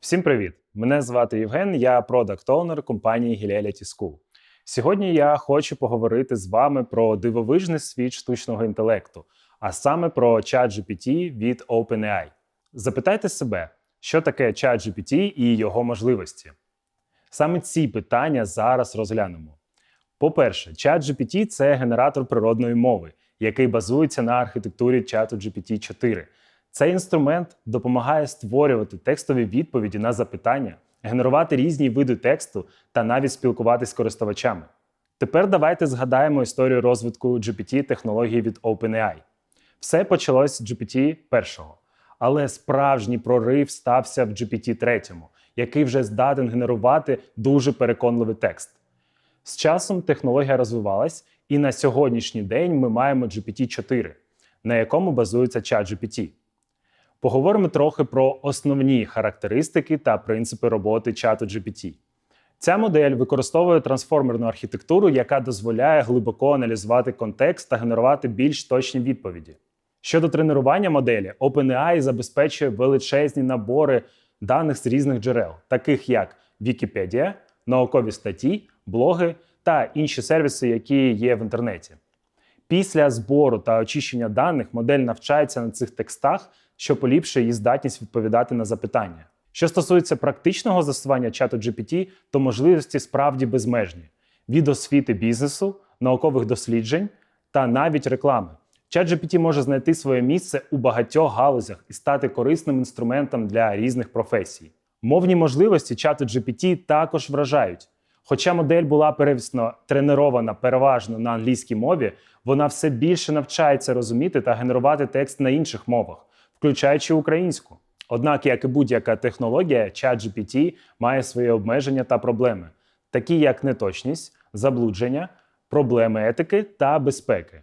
Всім привіт! Мене звати Євген, я продакт оунер компанії Heliality School. Сьогодні я хочу поговорити з вами про дивовижний світ штучного інтелекту, а саме про ChatGPT від OpenAI. Запитайте себе, що таке ChatGPT і його можливості. Саме ці питання зараз розглянемо. По-перше, ChatGPT – це генератор природної мови, який базується на архітектурі чату GPT-4. Цей інструмент допомагає створювати текстові відповіді на запитання, генерувати різні види тексту та навіть спілкуватись з користувачами. Тепер давайте згадаємо історію розвитку GPT-технології від OpenAI. Все почалось з GPT першого, але справжній прорив стався в GPT третьому, який вже здатен генерувати дуже переконливий текст. З часом технологія розвивалась, і на сьогоднішній день ми маємо GPT-4, на якому базується ChatGPT. Поговоримо трохи про основні характеристики та принципи роботи чату GPT. Ця модель використовує трансформерну архітектуру, яка дозволяє глибоко аналізувати контекст та генерувати більш точні відповіді. Щодо тренування моделі, OpenAI забезпечує величезні набори даних з різних джерел, таких як Wikipedia, наукові статті, блоги та інші сервіси, які є в інтернеті. Після збору та очищення даних модель навчається на цих текстах, що поліпшує її здатність відповідати на запитання. Що стосується практичного застосування чату GPT, то можливості справді безмежні: від освіти бізнесу, наукових досліджень та навіть реклами. Чат GPT може знайти своє місце у багатьох галузях і стати корисним інструментом для різних професій. Мовні можливості чату GPT також вражають. Хоча модель була перевісно тренована переважно на англійській мові, вона все більше навчається розуміти та генерувати текст на інших мовах, включаючи українську. Однак, як і будь-яка технологія, ChatGPT має свої обмеження та проблеми, такі як неточність, заблудження, проблеми етики та безпеки.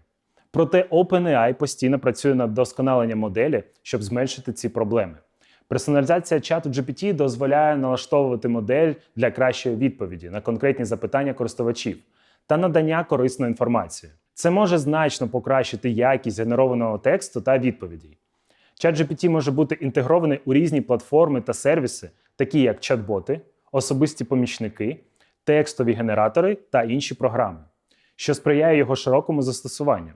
Проте OpenAI постійно працює над вдосконаленням моделі, щоб зменшити ці проблеми. Персоналізація чату GPT дозволяє налаштовувати модель для кращої відповіді на конкретні запитання користувачів та надання корисної інформації. Це може значно покращити якість генерованого тексту та відповідей. ChatGPT може бути інтегрований у різні платформи та сервіси, такі як чат-боти, особисті помічники, текстові генератори та інші програми, що сприяє його широкому застосуванню.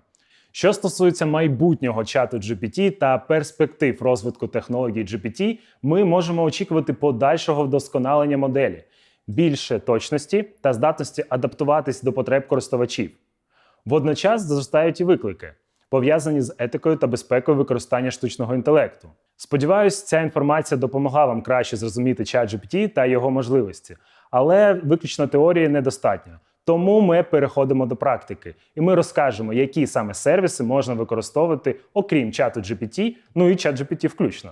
Що стосується майбутнього чату GPT та перспектив розвитку технологій GPT, ми можемо очікувати подальшого вдосконалення моделі, більше точності та здатності адаптуватись до потреб користувачів. Водночас зростають і виклики, пов'язані з етикою та безпекою використання штучного інтелекту. Сподіваюсь, ця інформація допомогла вам краще зрозуміти ChatGPT та його можливості, але виключно теорії недостатньо. Тому ми переходимо до практики, і ми розкажемо, які саме сервіси можна використовувати, окрім чату GPT, ну і чат GPT включно.